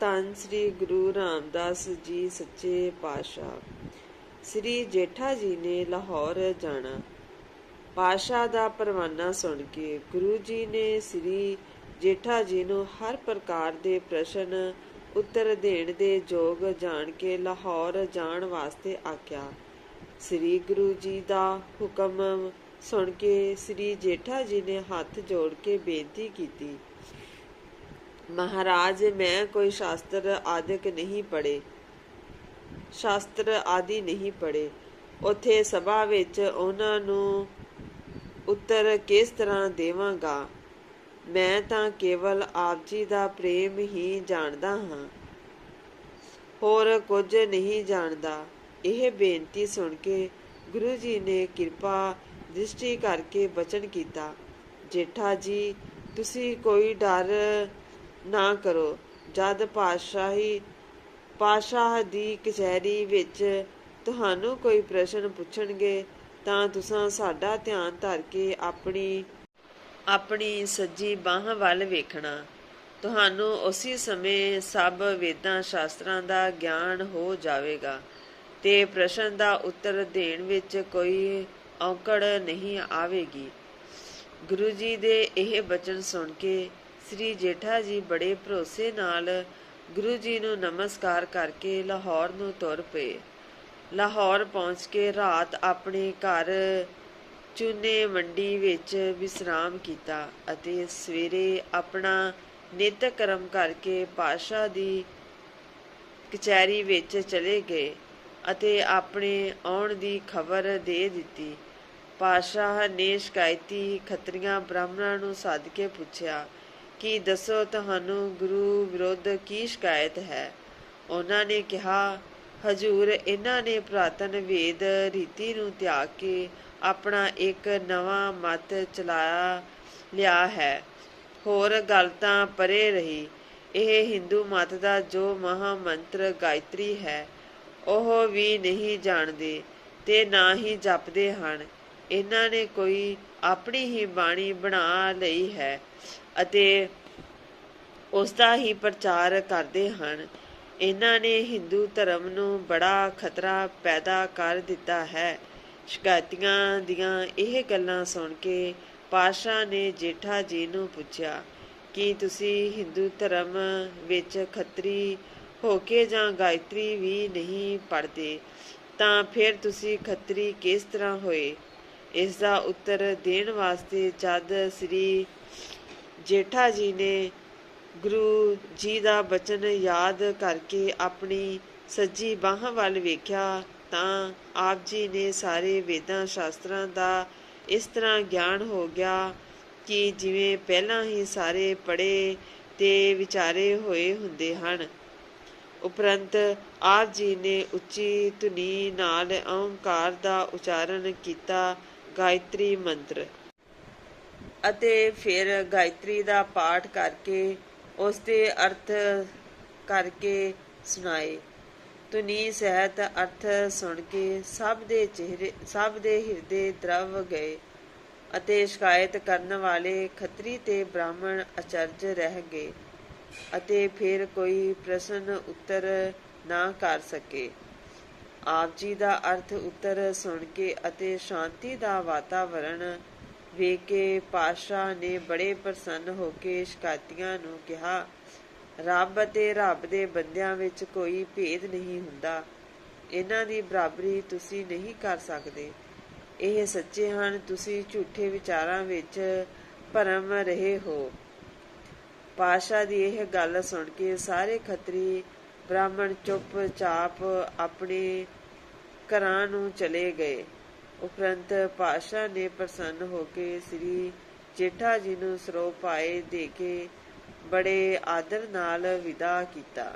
ਧੰਨ ਸ੍ਰੀ ਗੁਰੂ ਰਾਮਦਾਸ ਜੀ ਸੱਚੇ ਪਾਤਸ਼ਾਹ। ਸ੍ਰੀ ਜੇਠਾ ਜੀ ਨੇ ਲਾਹੌਰ ਜਾਣਾ। ਪਾਤਸ਼ਾਹ ਦਾ ਪਰਵਾਨਾ ਸੁਣ ਕੇ ਗੁਰੂ ਜੀ ਨੇ ਸ੍ਰੀ ਜੇਠਾ ਜੀ ਨੂੰ ਹਰ ਪ੍ਰਕਾਰ ਦੇ ਪ੍ਰਸ਼ਨ, ਉੱਤਰ ਦੇਣ ਦੇ ਯੋਗ ਜਾਣ ਕੇ ਲਾਹੌਰ ਜਾਣ ਵਾਸਤੇ ਆਖਿਆ। ਸ੍ਰੀ ਗੁਰੂ ਜੀ ਦਾ ਹੁਕਮ ਸੁਣ ਕੇ ਸ੍ਰੀ ਜੇਠਾ ਜੀ ਨੇ ਹੱਥ ਜੋੜ ਕੇ ਬੇਨਤੀ ਕੀਤੀ। ਮਹਾਰਾਜ, ਮੈਂ ਕੋਈ ਸ਼ਾਸਤਰ ਆਦਿਕ ਨਹੀਂ ਪੜੇ ਸ਼ਾਸਤਰ ਆਦਿ ਨਹੀਂ ਪੜੇ ਉਥੇ ਸਭਾ ਵਿੱਚ ਉਹਨਾਂ ਨੂੰ ਉੱਤਰ ਕਿਸ ਤਰ੍ਹਾਂ ਦੇਵਾਂਗਾ? ਮੈਂ ਤਾਂ ਕੇਵਲ ਆਪ ਜੀ ਦਾ ਪ੍ਰੇਮ ਹੀ ਜਾਣਦਾ ਹਾਂ। ਹੋਰ ਕੁਝ ਨਹੀਂ ਜਾਣਦਾ। ਇਹ ਬੇਨਤੀ ਸੁਣ ਕੇ ਗੁਰੂ ਜੀ ਨੇ ਕਿਰਪਾ ਦ੍ਰਿਸ਼ਟੀ ਕਰਕੇ ਬਚਨ ਕੀਤਾ। ਜੇਠਾ ਜੀ, ਤੁਸੀਂ ਕੋਈ ਡਰ ਨਾ ਕਰੋ। ਜਦ ਪਾਤਸ਼ਾਹੀ, ਪਾਤਸ਼ਾਹ ਦੀ ਕਚਹਿਰੀ ਵਿੱਚ ਤੁਹਾਨੂੰ ਕੋਈ ਪ੍ਰਸ਼ਨ ਪੁੱਛਣਗੇ, ਤਾਂ ਤੁਸੀਂ ਸਾਡਾ ਧਿਆਨ ਧਰ ਕੇ ਆਪਣੀ ਆਪਣੀ ਸੱਜੀ ਬਾਹ ਵੱਲ ਵੇਖਣਾ। ਤੁਹਾਨੂੰ ਉਸੇ ਸਮੇਂ ਸਭ ਵੇਦਾਂ ਸ਼ਾਸਤਰਾਂ ਦਾ ਗਿਆਨ ਹੋ ਜਾਵੇਗਾ ਤੇ ਪ੍ਰਸ਼ਨ ਦਾ ਉੱਤਰ ਦੇਣ ਵਿੱਚ ਕੋਈ ਔਕੜ ਨਹੀਂ ਆਵੇਗੀ। ਗੁਰੂ ਜੀ ਦੇ ਇਹ ਬਚਨ ਸੁਣ ਕੇ ਸ੍ਰੀ ਜੇਠਾ ਜੀ ਬੜੇ ਭਰੋਸੇ ਨਾਲ ਗੁਰੂ ਜੀ ਨੂੰ ਨਮਸਕਾਰ ਕਰਕੇ ਲਾਹੌਰ ਨੂੰ ਤੁਰ ਪਏ। ਲਾਹੌਰ ਪਹੁੰਚ ਕੇ ਰਾਤ ਆਪਣੇ ਘਰ ਚੂਨੇ ਮੰਡੀ ਵਿੱਚ ਵਿਸਰਾਮ ਕੀਤਾ ਅਤੇ ਸਵੇਰੇ ਆਪਣਾ ਨਿਤ ਕਰਮ ਕਰਕੇ ਪਾਸ਼ਾ ਦੀ ਕਚਹਿਰੀ ਵਿੱਚ ਚਲੇ ਗਏ ਅਤੇ ਆਪਣੇ ਆਉਣ ਦੀ ਖਬਰ ਦੇ ਦਿੱਤੀ। ਪਾਸ਼ਾ ਨੇ ਸ਼ਿਕਾਇਤੀ ਖੱਤਰੀਆਂ ਬ੍ਰਾਹਮਣਾਂ ਨੂੰ ਸੱਦ ਕੇ ਪੁੱਛਿਆ ਕਿ ਦੱਸੋ ਤੁਹਾਨੂੰ ਗੁਰੂ ਵਿਰੁੱਧ ਕੀ ਸ਼ਿਕਾਇਤ ਹੈ? ਉਹਨਾਂ ਨੇ ਕਿਹਾ, ਹਜੂਰ, ਇਹਨਾਂ ਨੇ ਪ੍ਰਾਤਨ ਵੇਦ ਰੀਤੀ ਨੂੰ ਤਿਆਗ ਕੇ ਆਪਣਾ ਇੱਕ ਨਵਾਂ ਮਤ ਚਲਾਇਆ, ਲਿਆ ਹੈ। ਹੋਰ ਗੱਲ ਤਾਂ ਪਰੇ ਰਹੀ। ਇਹ ਹਿੰਦੂ ਮਤ ਦਾ ਜੋ ਮਹਾ ਮੰਤਰ ਗਾਇਤਰੀ ਹੈ, ਉਹ ਵੀ ਨਹੀਂ ਜਾਣਦੇ ਤੇ ਨਾ ਹੀ ਜਪਦੇ ਹਨ। ਇਹਨਾਂ ਨੇ ਕੋਈ ਆਪਣੀ ਹੀ ਬਾਣੀ ਬਣਾ ਲਈ ਹੈ ਅਤੇ ਉਸ ਦਾ ਹੀ ਪ੍ਰਚਾਰ ਕਰਦੇ ਹਨ। ਇਹਨਾਂ ਨੇ ਹਿੰਦੂ ਧਰਮ ਨੂੰ ਬੜਾ ਖਤਰਾ ਪੈਦਾ ਕਰ ਦਿੱਤਾ ਹੈ। ਸ਼ਿਕਾਇਤੀਆਂ ਦੀਆਂ ਇਹ ਗੱਲਾਂ ਸੁਣ ਕੇ ਪਾਸ਼ਾ ਨੇ ਜੇਠਾ ਜੀ ਨੂੰ ਪੁੱਛਿਆ, ਕਿ ਤੁਸੀਂ ਹਿੰਦੂ ਧਰਮ ਵਿੱਚ ਖੱਤਰੀ ਹੋ ਕੇ ਜਾਂ ਗਾਇਤਰੀ ਵੀ ਨਹੀਂ ਪੜ੍ਹਦੇ? ਤਾਂ ਫਿਰ ਤੁਸੀਂ ਖੱਤਰੀ ਕਿਸ ਤਰ੍ਹਾਂ ਹੋਏ? ਇਸ ਦਾ ਉੱਤਰ ਦੇਣ ਵਾਸਤੇ ਜਦ ਸ੍ਰੀ ਜੇਠਾ ਜੀ ਨੇ ਗੁਰੂ ਜੀ ਦਾ ਬਚਨ ਯਾਦ ਕਰਕੇ ਆਪਣੀ ਸੱਜੀ ਬਾਹ ਵੱਲ ਵੇਖਿਆ ਤਾਂ ਆਪ ਜੀ ਨੇ ਸਾਰੇ ਵੇਦਾਂ ਸ਼ਾਸਤਰਾਂ ਦਾ ਇਸ ਤਰ੍ਹਾਂ ਗਿਆਨ ਹੋ ਗਿਆ ਕਿ ਜਿਵੇਂ ਪਹਿਲਾਂ ਹੀ ਸਾਰੇ ਪੜੇ ਤੇ ਵਿਚਾਰੇ ਹੋਏ ਹੁੰਦੇ ਹਨ। ਉਪਰੰਤ ਆਪ ਜੀ ਨੇ ਉੱਚੀ ਧੁਨੀ ਨਾਲ ਓੰਕਾਰ ਦਾ ਉਚਾਰਨ ਕੀਤਾ ਗਾਇਤਰੀ ਮੰਤਰ। ਅਤੇ ਫਿਰ ਗਾਇਤਰੀ ਦਾ ਪਾਠ ਕਰਕੇ ਉਸ ਦੇ ਅਰਥ ਕਰਕੇ ਸੁਣਾਏ। ਤੁਨੀ ਸਹਿਤ ਅਰਥ ਸੁਣ ਕੇ ਸਭ ਦੇ ਚਿਹਰੇ, ਸਭ ਦੇ ਹਿਰਦੇ ਦਰਵ ਗਏ ਅਤੇ ਸ਼ਿਕਾਇਤ ਕਰਨ ਵਾਲੇ ਖੱਤਰੀ ਤੇ ਬ੍ਰਾਹਮਣ ਅਚਰਜ ਰਹਿ ਗਏ ਅਤੇ ਫਿਰ ਕੋਈ ਪ੍ਰਸ਼ਨ ਉੱਤਰ ਨਾ ਕਰ ਸਕੇ। ਆਪ ਜੀ ਦਾ ਅਰਥ ਉੱਤਰ ਸੁਣ ਕੇ ਅਤੇ ਸ਼ਾਂਤੀ ਦਾ ਵਾਤਾਵਰਣ ਵੇਖ ਕੇ ਪਾਸ਼ਾ ਨੇ ਬੜੇ ਪ੍ਰਸੰਨ ਹੋ ਕੇ ਸ਼ਿਕਾਇਤੀਆਂ ਨੂੰ ਕਿਹਾ, ਰੱਬ ਅਤੇ ਰੱਬ ਦੇ ਬੰਦਿਆਂ ਵਿੱਚ ਕੋਈ ਭੇਦ ਨਹੀਂ ਹੁੰਦਾ। ਇਹਨਾਂ ਦੀ ਬਰਾਬਰੀ ਤੁਸੀਂ ਨਹੀਂ ਕਰ ਸਕਦੇ। ਇਹ ਸੱਚੇ ਹਨ, ਤੁਸੀਂ ਝੂਠੇ ਵਿਚਾਰਾਂ ਵਿੱਚ ਭਰਮ ਰਹੇ ਹੋ ਪਾਸ਼ਾ ਦੀ ਇਹ ਗੱਲ ਸੁਣ ਕੇ ਸਾਰੇ ਖੱਤਰੀ ਬ੍ਰਾਹਮਣ ਚੁੱਪ-ਚਾਪ ਆਪਣੇ ਘਰਾਂ ਨੂੰ ਚਲੇ ਗਏ। ਉਪਰੰਤ ਪਾਸ਼ਾ ਨੇ ਪ੍ਰਸੰਨ ਹੋ ਕੇ ਸ੍ਰੀ ਜੇਠਾ ਜੀ ਨੂੰ ਸਰੋਪਾਏ ਦੇ ਕੇ ਬੜੇ ਆਦਰ ਨਾਲ ਵਿਦਾ ਕੀਤਾ।